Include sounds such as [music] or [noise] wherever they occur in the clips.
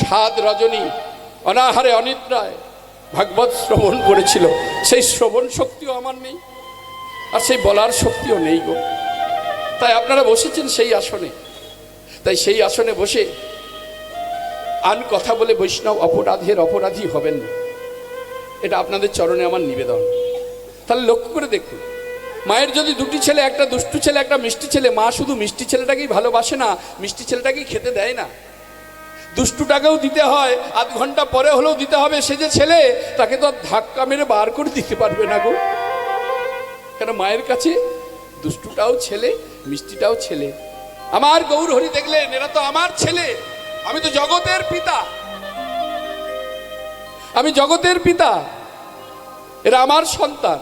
সাত রজনী, অনাহারে অনিদ্রায় ভাগবত শ্রবণ করেছিল। সেই শ্রবণ শক্তিও আমার নেই, আর সেই বলার শক্তিও নেই গো। তাই আপনারা বসেছেন সেই আসনে। তাই সেই আসনে বসে আন কথা বলে বৈষ্ণব অপরাধের অপরাধী হবেন না। এটা আপনাদের চরণে আমার নিবেদন। তাহলে লক্ষ্য করে দেখুন, মায়ের যদি দুটি ছেলে, একটা দুষ্টু ছেলে, একটা মিষ্টি ছেলে, মা শুধু মিষ্টি ছেলেটাকেই ভালোবাসে না, মিষ্টি ছেলেটাকেই খেতে দেয় না। দুষ্টুটাকেও দিতে হয়, আধ ঘণ্টা পরে হলেও দিতে হবে। সে যে ছেলে, তাকে তো আর ধাক্কা মেরে বার করে দিতে পারবে না গো। কেন মায়ের কাছে? দুষ্টুটাও ছেলে, মিষ্টিটাও ছেলে। আমার গৌর হরি দেখলেন, এরা তো আমার ছেলে। আমি তো জগতের পিতা। আমি জগতের পিতা। এরা আমার সন্তান।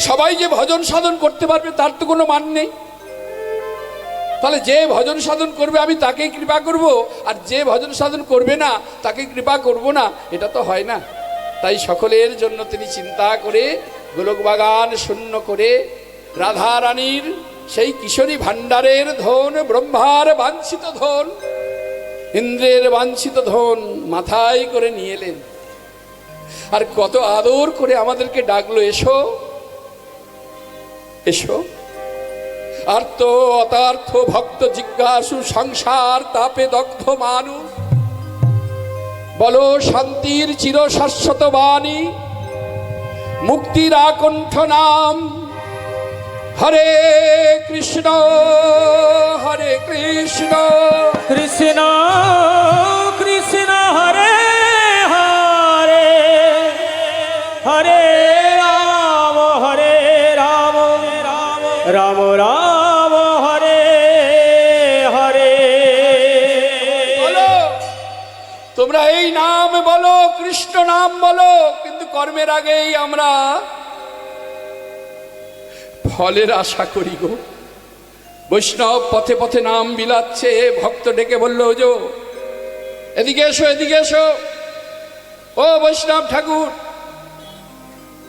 সবাই যে ভজন সাধন করতে পারবে, তার তো কোনো মান নেই। তাহলে যে ভজন সাধন করবে, আমি তাকেই কৃপা করব। আর যে ভজন সাধন করবে না তাকে কৃপা করব না। এটা তো হয় না। তাই সকলের জন্য তিনি চিন্তা করে, গোলক বাগান শূন্য করে, রাধা রানীর সেই কিশোরী ভাণ্ডারের ধন, ব্রহ্মার বাঞ্ছিত ধন, ইন্দ্রের বাঞ্ছিত ধন মাথায় করে নিয়ে এলেন। আর কত আদর করে আমাদেরকে ডাকলো, এসো এসো। আর্ত অতার্থ ভক্ত জিজ্ঞাসু সংসার তাপে দগ্ধ মানুষ বলো শান্তির চির শাশ্বত বাণী, মুক্তির আকণ্ঠ নাম। হরে কৃষ্ণ হরে কৃষ্ণ। কৃষ্ণ কৃষ্ণ, হরে এই নাম বলো, কৃষ্ণ নাম বলো, কিন্তু কর্মের আগেই আমরা ফলের আশা করি গো। বৈষ্ণব পথে পথে নাম বিলাচ্ছে, ভক্ত ডেকে বলল যে এদিকে এসো এদিকে এসো। ও বৈষ্ণব ঠাকুর,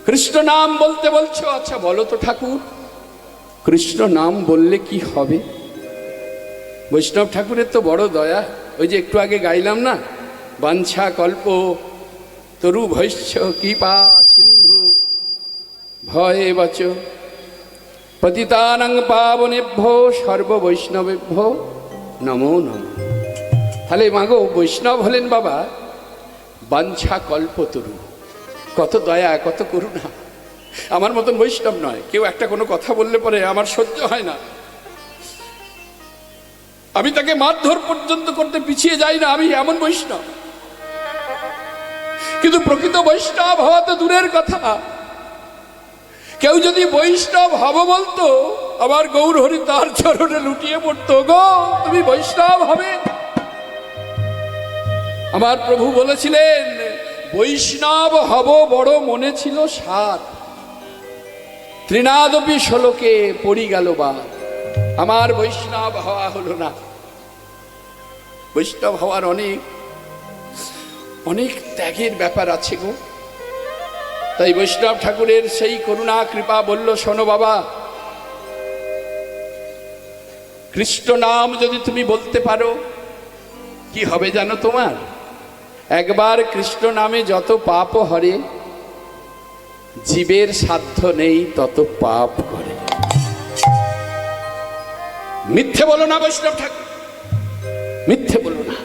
কৃষ্ণ নাম বলতে বলছো? আচ্ছা বলো তো ঠাকুর, কৃষ্ণ নাম বললে কি হবে? বৈষ্ণব ঠাকুরের তো বড় দয়া, ওই যে একটু আগে গাইলাম না বাঞ্ছা কল্প, তরু ভৈষ্য কৃপা সিন্ধু, ভয়ে বচ। পতিতানং পাবনেভ্য সর্ব বৈষ্ণবেভ্য নমো নম। তাহলে মাগো, বৈষ্ণব হলেন বাবা, বাঞ্ছা কল্প তরু। কত দয়া, কত করুণা। আমার মতন বৈষ্ণব নয়। কেউ একটা কোনো কথা বললে পরে আমার সহ্য হয় না। আমি তাকে মারধর পর্যন্ত করতে পিছিয়ে যাই না, আমি এমন বৈষ্ণব। কিন্তু প্রকৃত বৈষ্ণব হওয়া তো দূরের কথা। কেউ যদি বৈষ্ণব হব বলতো, আমার গৌর হরি তার চরণে লুটিয়ে পড়তো, গো, তুমি বৈষ্ণব হবে? আমার প্রভু বলেছিলেন, বৈষ্ণব হব বড় মনে ছিল সাত ত্রিনাদপি ষোলোকে পড়ি গেল বা আমার বৈষ্ণব হওয়া হলো না। বৈষ্ণব হওয়ার অনেক অনেক ত্যাগের ব্যাপার আছে গো। তাই বৈষ্ণব ঠাকুরের সেই করুণা কৃপা বলল, শোনো বাবা, কৃষ্ণ নাম যদি তুমি বলতে পারো, কি হবে জানো তোমার? একবার কৃষ্ণ নামে যত পাপ হরে, জীবের সাধ্য নেই তত পাপ করে। মিথ্যে বলো না বৈষ্ণব ঠাকুর, মিথ্যে বলো না।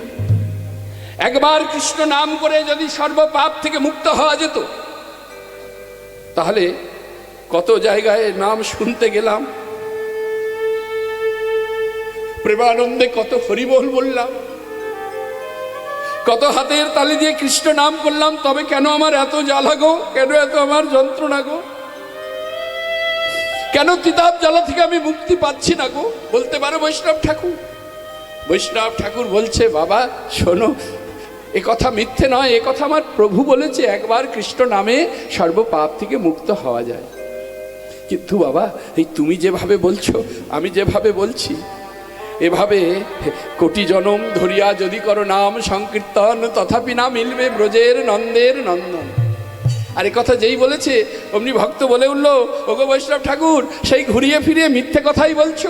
একবার কৃষ্ণ নাম করে যদি সর্বপাপ থেকে মুক্ত হওয়া যেত, তাহলে কত জায়গায় নাম শুনতে গেলাম। প্রেমানন্দে কত হরিবোল বললাম। কত হাতের তালি দিয়ে কৃষ্ণ নাম করলাম, তবে কেন আমার এত জ্বালা গো? কেন এত আমার যন্ত্রণা গো? কেন তিতাব জ্বালা থেকে আমি মুক্তি পাচ্ছি না গো? বলতে পারো বৈষ্ণব ঠাকুর। বৈষ্ণব ঠাকুর বলছে, বাবা, শোনো এ কথা মিথ্যে নয়, এ কথা আমার প্রভু বলেছে, একবার কৃষ্ণ নামে সর্বপাপ থেকে মুক্ত হওয়া যায়। কিন্তু বাবা, এই তুমি যেভাবে বলছো, আমি যেভাবে বলছি, এভাবে কোটি জনম ধরিয়া যদি করো নাম সংকীর্তন, তথাপি না মিলবে ব্রজের নন্দের নন্দন। আর কথা যেই বলেছে, অমনি ভক্ত বলে উঠল, ওগো বৈষ্ণব ঠাকুর, সেই ঘুরিয়ে ফিরিয়ে মিথ্যে কথাই বলছো।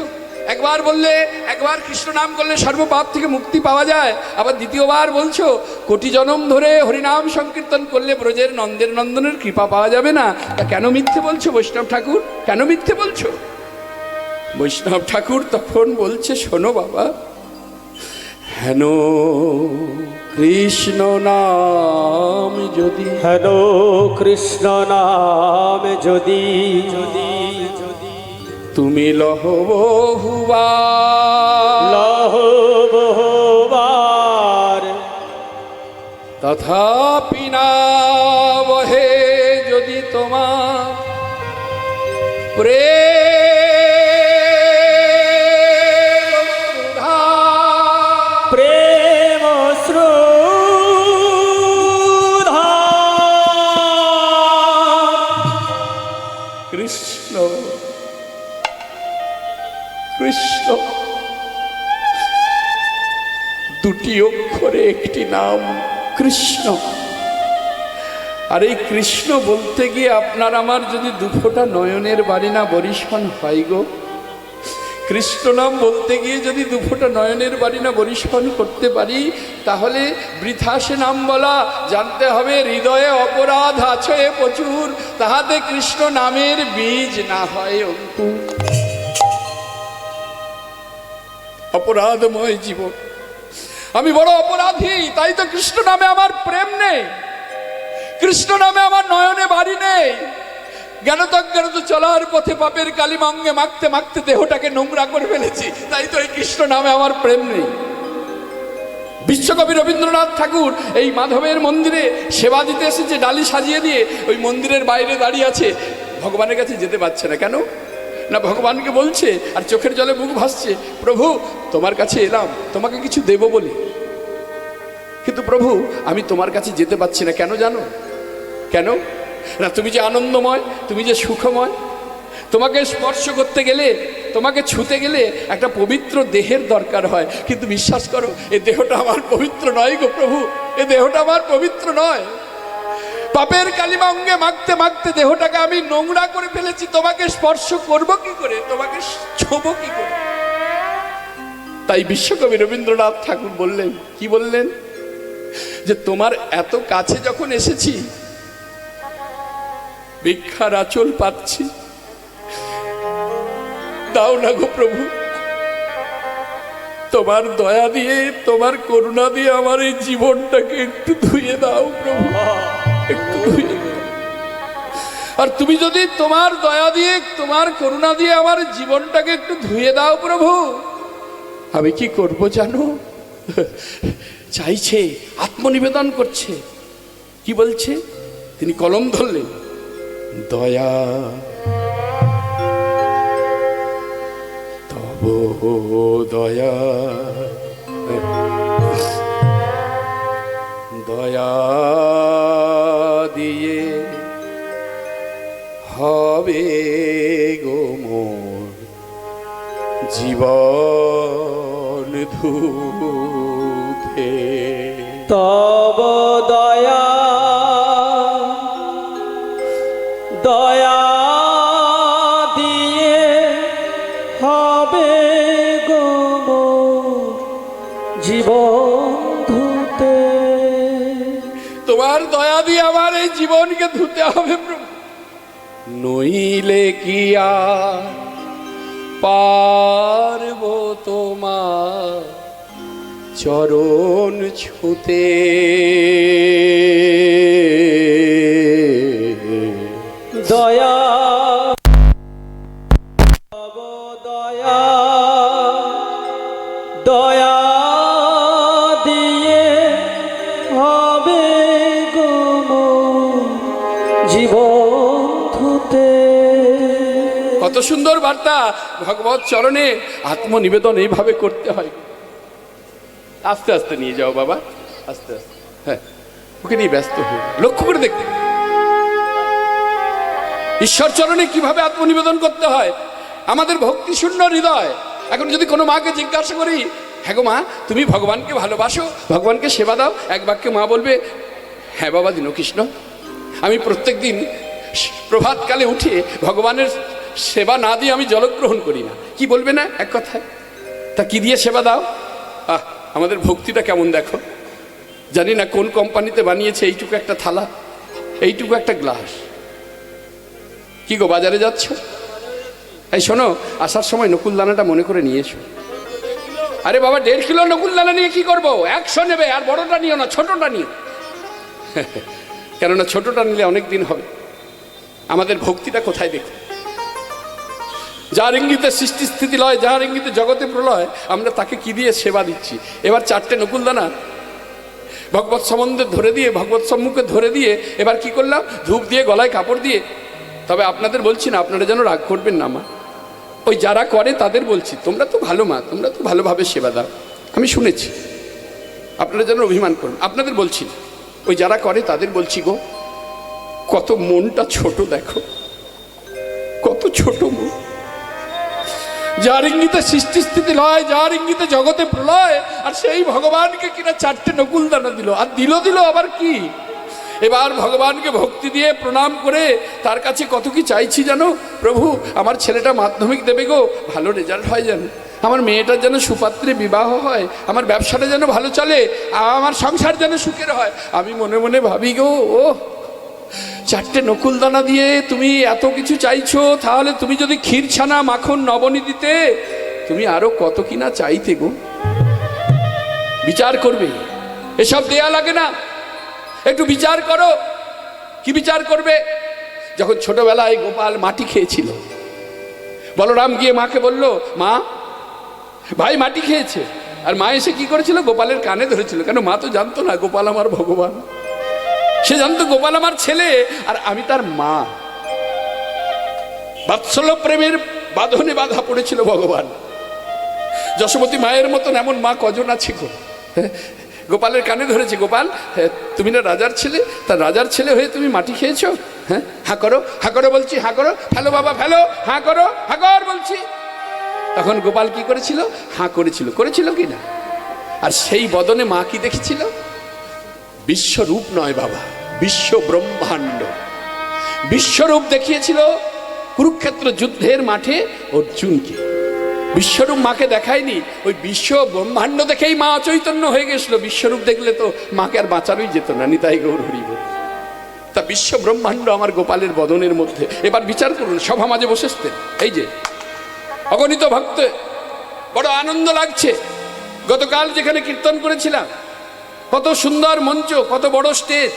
একবার বললে, একবার কৃষ্ণ নাম করলে সর্বপাপ থেকে মুক্তি পাওয়া যায়। আবার দ্বিতীয়বার বলছো, কোটি জনম ধরে হরিনাম সংকীর্তন করলে ব্রজের নন্দের নন্দনের কৃপা পাওয়া যাবে না। তা কেন মিথ্যে বলছো বৈষ্ণব ঠাকুর? কেন মিথ্যে বলছো? বৈষ্ণব ঠাকুর তখন বলছে, শোনো বাবা, হেন কৃষ্ণ নাম যদি হ্যালো কৃষ্ণ নাম যদি যদি তুমি লহ বহুবা লহ বহুবার। তথাপি না বহে যদি তোমার প্রেম কৃষ্ণ। দুটি অক্ষরে একটি নাম, কৃষ্ণ। আর এই কৃষ্ণ বলতে গিয়ে আপনার আমার যদি দুফোটা নয়নের বাড়ি না বরিশন হয় গো। কৃষ্ণ নাম বলতে গিয়ে যদি দুফোটা নয়নের বাড়ি না বরিশন করতে পারি, তাহলে বৃথা সে নাম বলা, জানতে হবে হৃদয়ে অপরাধ আছে প্রচুর, তাহাতে কৃষ্ণ নামের বীজ না হয় অঙ্কুর অপরাধময় জীবন। আমি বড় অপরাধী, তাই তো কৃষ্ণ নামে আমার প্রেম নেই। কৃষ্ণ নামে আমার নয়নে বাড়ি নেই। জ্ঞানতজ্ঞানত চলার পথে পাপের কালিমাঙ্গে মাখতে মাখতে দেহটাকে নোংরা করে ফেলেছি, তাই তো এই কৃষ্ণ নামে আমার প্রেম নেই। বিশ্বকবি রবীন্দ্রনাথ ঠাকুর এই মাধবের মন্দিরে সেবা দিতে এসেছে, ডালি সাজিয়ে দিয়ে, ওই মন্দিরের বাইরে দাঁড়িয়ে আছে। ভগবানের কাছে যেতে পারছে না। কেন? না ভগবানকে বলছে, আর চোখের জলে মুখ ভাসছে, প্রভু, তোমার কাছে এলাম, তোমাকে কিছু দেব বলে। কিন্তু প্রভু, আমি তোমার কাছে যেতে পারছি না, কেন জানো? কেন? না, তুমি যে আনন্দময়, তুমি যে সুখময়, তোমাকে স্পর্শ করতে গেলে, তোমাকে ছুতে গেলে একটা পবিত্র দেহের দরকার হয়। কিন্তু বিশ্বাস করো, এ দেহটা আমার পবিত্র নয় গো প্রভু, এ দেহটা আমার পবিত্র নয়। পাপের কালিমা অঙ্গে মাখতে মাখতে দেহটাকে আমি নোংরা করে ফেলেছি, তোমাকে স্পর্শ করব কি করে? তোমাকে ছোব কি করে? তাই বিশ্বকবি রবীন্দ্রনাথ ঠাকুর বললেন, কি বললেন? যে তোমার এত কাছে যখন এসেছি, ভিক্ষার আচল পাচ্ছি। দাও না গো প্রভু। তোমার দয়া দিয়ে, তোমার করুণা দিয়ে আমার এই জীবনটাকে একটু ধুয়ে দাও প্রভু। আর তুমি যদি তোমার দয়া দিয়ে, তোমার করুণা দিয়ে আমার জীবনটাকে একটু ধুয়ে দাও প্রভু। আমি কি করব জানো? চাইছে, আত্মনিবেদন করছে। কি বলছে? তিনি কলম ধরলেন, দয়া। তব দয়া। দয়া দিয়ে হবে গো মোর জীবন ধূপে তব দয়া দয়া দিয়ে হবে গো মোর জীবন ধুতে। তোমার দয়া দিয়ে আমার এই জীবনকে ধুতে হবে প্রভু। নইলে কি আর পারব তোমার চরণ ছুতে? দয়া দয়া। সুন্দর বার্তা ভগবত চরণে আত্মনিবেদন এইভাবে করতে হয়। আস্তে আস্তে নিয়ে যাও বাবা, আস্তে আস্তে। হ্যাঁ ওকে নিয়ে ব্যস্ত হয়ে লক্ষ্য করে দেখতে ঈশ্বর চরণে কীভাবে আত্মনিবেদন করতে হয়? আমাদের ভক্তি শূন্য হৃদয়। এখন যদি কোনো মাকে জিজ্ঞাসা করি হ্যাঁ গো মা, তুমি ভগবানকে ভালোবাসো? ভগবানকে সেবা দাও? এক বাক্যে মা বলবে হ্যাঁ বাবা দীনকৃষ্ণ আমি প্রত্যেক দিন প্রভাতকালে উঠে ভগবানের সেবা না দিয়ে আমি জলগ্রহণ করি না। কি বলবে না এক কথায়? তা কি দিয়ে সেবা দাও? আহ, আমাদের ভক্তিটা কেমন দেখো। জানি না কোন কোম্পানিতে বানিয়েছে এইটুকু একটা থালা, এইটুকু একটা গ্লাস। কি গো, বাজারে যাচ্ছ? এই শোনো, আসার সময় নকুল দানাটা মনে করে নিয়ে এসো। আরে বাবা, দেড় কিলো নকুল দানা নিয়ে কি করব? একশো নেবে, আর বড়টা নিও না, ছোটটা নিও। [laughs] কেননা ছোটটা নিলে অনেক দিন হবে আমাদের ভক্তিটা কোথায় দেখো? যার ইঙ্গিতে সৃষ্টি স্থিতি লয়, যার ইঙ্গিতে জগতে প্রলয়, আমরা তাকে কি দিয়ে সেবা দিচ্ছি? এবার চারটে নকুল দানা ভগবত সম্বন্ধে ধরে দিয়ে, ভগবত সম্মুখে ধরে দিয়ে এবার কি করলাম? ধূপ দিয়ে, গলায় কাপড় দিয়ে। তবে আপনাদের বলছি না, আপনারা যেন রাগ করবেন না, মা। ওই যারা করে তাদের বলছি, তোমরা তো ভালো, মা, তোমরা তো ভালোভাবে সেবা দাও। আমি শুনেছি। আপনারা যেন অভিমান করুন। আপনাদের বলছি ওই যারা করে তাদের বলছি, গো, কত মনটা ছোট দেখো, কত ছোট মন। যার ইঙ্গিতে সৃষ্টি স্থিতি লয়, যার ইঙ্গিতে জগতে প্রলয়, আর সেই ভগবানকে কিনা চারটে নকুল দানা দিল। আর দিল দিল আবার কি? এবার ভগবানকে ভক্তি দিয়ে প্রণাম করে তার কাছে কত কি চাইছি জানো? প্রভু, আমার ছেলেটা মাধ্যমিক দেবে গো, ভালো রেজাল্ট হয় যেন। আমার মেয়েটার যেন সুপাত্রে বিবাহ হয়, আমার ব্যবসাটা যেন ভালো চলে, আমার সংসার যেন সুখের হয়। আমি মনে মনে ভাবি গো ও চারটে নকুল দানা দিয়ে তুমি এত কিছু চাইছো, তাহলে তুমি যদি ক্ষীর ছানা মাখন নবনী দিতে তুমি আরও কত কিনা চাইতে গো? বিচার করবে। এসব দেয়া লাগে না। একটু বিচার করো। কি বিচার করবে? যখন ছোটবেলায় গোপাল মাটি খেয়েছিল, বলরাম গিয়ে মাকে বলল, মা, ভাই মাটি খেয়েছে। আর মা এসে কি করেছিল? গোপালের কানে ধরেছিল। কেন মা তো জানতো না গোপাল আমার ভগবান। সে জানতো গোপাল আমার ছেলে আর আমি তার মা। বাৎসল্য প্রেমের বাঁধনে বাধা পড়েছিল ভগবান। যশোমতী মায়ের মতন এমন মা কজন আছে গো? হ্যাঁ, গোপালের কানে ধরেছে গোপাল হ্যাঁ, তুমি না রাজার ছেলে? তা রাজার ছেলে হয়ে তুমি মাটি খেয়েছো? হ্যাঁ হা করো হা করো বলছি হা করো ফেলো বাবা ফেলো হা করো হা কর বলছি। তখন গোপাল কি করেছিল? হা করেছিল করেছিল কি না? আর সেই বদনে মা কি দেখেছিল? বিশ্বরূপ নয় বাবা বিশ্ব ব্রহ্মাণ্ড বিশ্বরূপ দেখিয়েছিল কুরুক্ষেত্র যুদ্ধের মাঠে অর্জুনকে। বিশ্বরূপ মাকে দেখায়নি, ওই বিশ্ব ব্রহ্মাণ্ড দেখেই মা অচৈতন্য হয়ে গেছিল। বিশ্বরূপ দেখলে তো মাকে আর বাঁচানোই যেত না নিতাই গৌর হরিব। তা বিশ্ব ব্রহ্মাণ্ড আমার গোপালের বদনের মধ্যে। এবার বিচার করুন, সভা মাঝে বসেছেন এই যে, অগণিত ভক্ত, বড় আনন্দ লাগছে। গতকাল যেখানে কীর্তন করেছিলাম কত সুন্দর মঞ্চ, কত বড় স্টেজ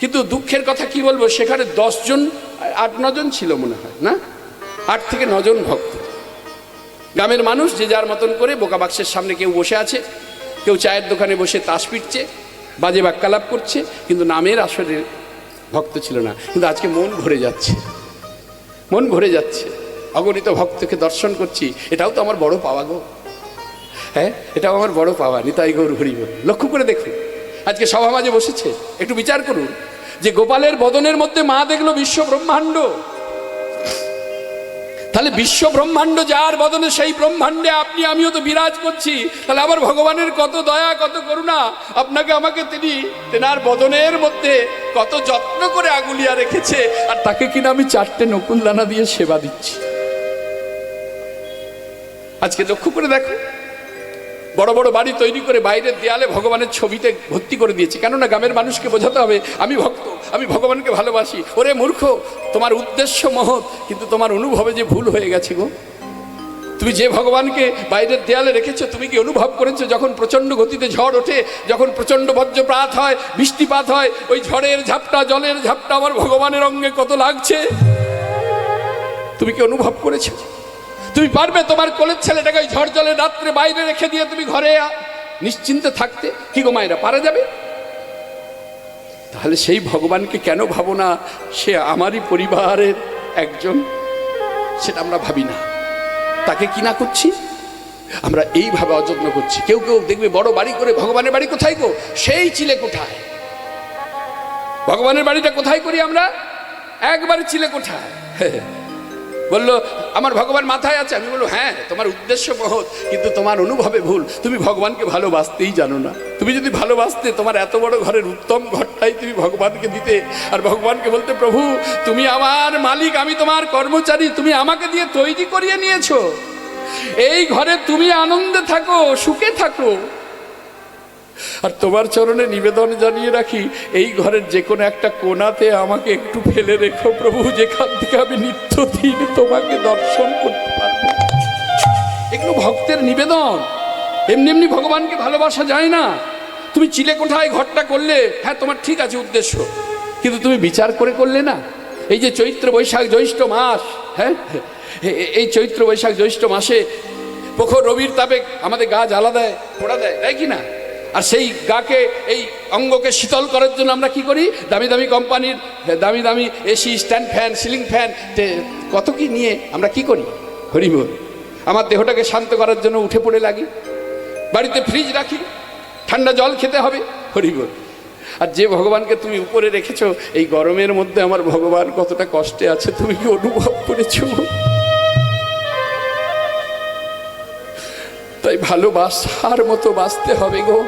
কিন্তু দুঃখের কথা কি বলব, সেখানে দশজন, আট, নজন ছিল মনে হয়, না? আট থেকে নজন ভক্ত। গ্রামের মানুষ যে যার মতন করে বোকা বাক্সের সামনে কেউ বসে আছে, কেউ চায়ের দোকানে বসে তাস পিটছে, বাজে বাক্যালাপ করছে, কিন্তু নামের আসলে ভক্ত ছিল না। কিন্তু আজকে মন ভরে যাচ্ছে। মন ভরে যাচ্ছে। অগণিত ভক্তকে দর্শন করছি। এটাও তো আমার বড় পাওয়া গো। হ্যাঁ এটাও আমার বড় পাওয়া, নিতাই গৌর হরিব। লক্ষ্য করে দেখুন, আজকে সভা মাঝে বসেছে, একটু বিচার করুন, যে গোপালের বদনের মধ্যে মা দেখল বিশ্ব ব্রহ্মাণ্ড তাহলে বিশ্ব ব্রহ্মাণ্ড যার বদনে, সেই ব্রহ্মাণ্ডে আপনি, আমিও তো বিরাজ করছি। তাহলে আমার ভগবানের কত দয়া, কত করুণা, আপনাকে, আমাকে তিনি তেনার বদনের মধ্যে কত যত্ন করে আগুলিয়া রেখেছে, আর তাকে কিনা আমি চারটে নকুল দানা দিয়ে সেবা দিচ্ছি। আজকে লক্ষ্য করে দেখো বড় বড় বাড়ি তৈরি করে বাইরের দেয়ালে ভগবানের ছবিতে ভর্তি করে দিয়েছে। কেননা গ্রামের মানুষকে বোঝাতে হবে, আমি ভক্ত, আমি ভগবানকে ভালোবাসি। ওরে মূর্খ, তোমার উদ্দেশ্য মহৎ, কিন্তু তোমার অনুভবে যে ভুল হয়ে গেছে গো। তুমি যে ভগবানকে বাইরের দেয়ালে রেখেছো, তুমি কি অনুভব করেছ যখন প্রচণ্ড গতিতে ঝড় ওঠে, যখন প্রচণ্ড বজ্রপাত হয়, বৃষ্টিপাত হয়, ওই ঝড়ের ঝাপটা, জলের ঝাপটা আমার ভগবানের অঙ্গে কত লাগছে? তুমি কি অনুভব করেছ? তুমি পারবে তোমার কোলের ছেলেটাকে ওই ঝড় জলে রাত্রে বাইরে রেখে দিয়ে তুমি ঘরে নিশ্চিন্তে থাকতে। কি গো মায়েরা, পারা যাবে? তাহলে সেই ভগবানকে কেন ভাবো না? সে আমারই পরিবারের একজন। সেটা আমরা ভাবি না। তাকে কি না করছি? আমরা এইভাবে অযত্ন করছি। কেউ কেউ দেখবে বড় বাড়ি করে ভগবানের বাড়ি কোথায় গো? সেই চিলে কোঠায়। ভগবানের বাড়িটা কোথায় করি আমরা? একবারে চিলে কোঠায়। [laughs] বলল, আমার ভগবান মাথায় আছে? আমি বলল হ্যাঁ তোমার উদ্দেশ্য মহৎ কিন্তু তোমার অনুভবে ভুল। তুমি ভগবানকে ভালোবাসতেই জানো না। তুমি যদি ভালোবাসতে, তোমার এত বড় ঘরের উত্তম ঘরটাই তুমি ভগবানকে দিতে। আর ভগবানকে বলতে, প্রভু, তুমি আমার মালিক, আমি তোমার কর্মচারী, তুমি আমাকে দিয়ে তৈরি করিয়ে নিয়েছো। এই ঘরে তুমি আনন্দে থাকো, সুখে থাকো। আর তোমার চরণে নিবেদন জানিয়ে রাখি, এই ঘরের যে কোনো একটা কোণাতে আমাকে একটু ফেলে রেখো প্রভু, যেখান থেকে আমি নিত্যদিন তোমাকে দর্শন করতে পারব। এগুলো ভক্তের নিবেদন। এমনি এমনি ভগবানকে ভালোবাসা যায় না। তুমি চিলে কোঠায় ঘরটা করলে হ্যাঁ তোমার ঠিক আছে উদ্দেশ্য। কিন্তু তুমি বিচার করে করলে না। এই যে চৈত্র বৈশাখ জ্যৈষ্ঠ মাস হ্যাঁ এই চৈত্র বৈশাখ জ্যৈষ্ঠ মাসে প্রখর রবির তাপে আমাদের গাছ জ্বালা দেয় পোড়া দেয় তাই কি না? আর সেই গাকে, এই অঙ্গকে শীতল করার জন্য আমরা কি করি? দামি দামি কোম্পানির দামি দামি AC stand fan ceiling fan কত কি নিয়ে আমরা কি করি? হরিবল আমার দেহটাকে শান্ত করার জন্য উঠে পড়ে লাগি। বাড়িতে ফ্রিজ রাখি। ঠান্ডা জল খেতে হবে। হরিবল আর যে ভগবানকে তুমি উপরে রেখেছো, এই গরমের মধ্যে আমার ভগবান কতটা কষ্টে আছে, তুমি কি অনুভব করেছ? তাই ভালোবাসার মতো বাঁচতে হবে গো।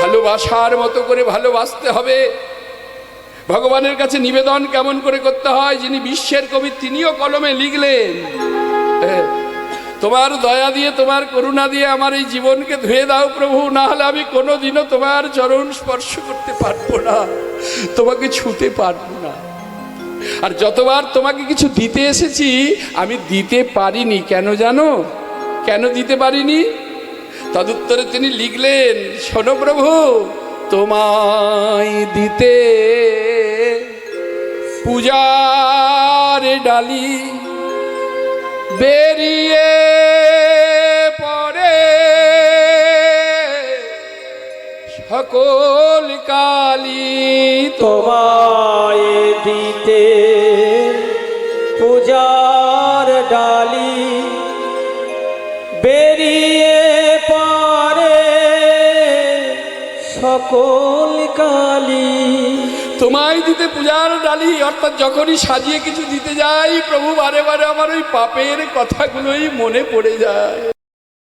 ভালোবাসার মতো করে ভালোবাসতে হবে। ভগবানের কাছে নিবেদন কেমন করে করতে হয়, যিনি বিশ্বের কবি, তিনিও কলমে লিখলেন। তোমার দয়া দিয়ে, তোমার করুণা দিয়ে আমার এই জীবনকে ধুয়ে দাও প্রভু না হলে আমি কোনোদিনও তোমার চরণ স্পর্শ করতে পারব না, তোমাকে ছুতে পারব না। আর যতবার তোমাকে কিছু দিতে এসেছি, আমি দিতে পারিনি, কেন জানো? কেন দিতে পারিনি? তদুত্তরে তিনি লিখলেন, শোনো প্রভু, তোমায় দিতে পূজার ডালি বেরিয়ে পড়ে। সকল কালী তোমায় দিতে সকল কালী। তোমায় দিতে পূজার ডালি, অর্থাৎ যখনই সাজিয়ে কিছু দিতে যাই, প্রভু বারে বারে আমার ওই পাপের কথাগুলোই মনে পড়ে যায়।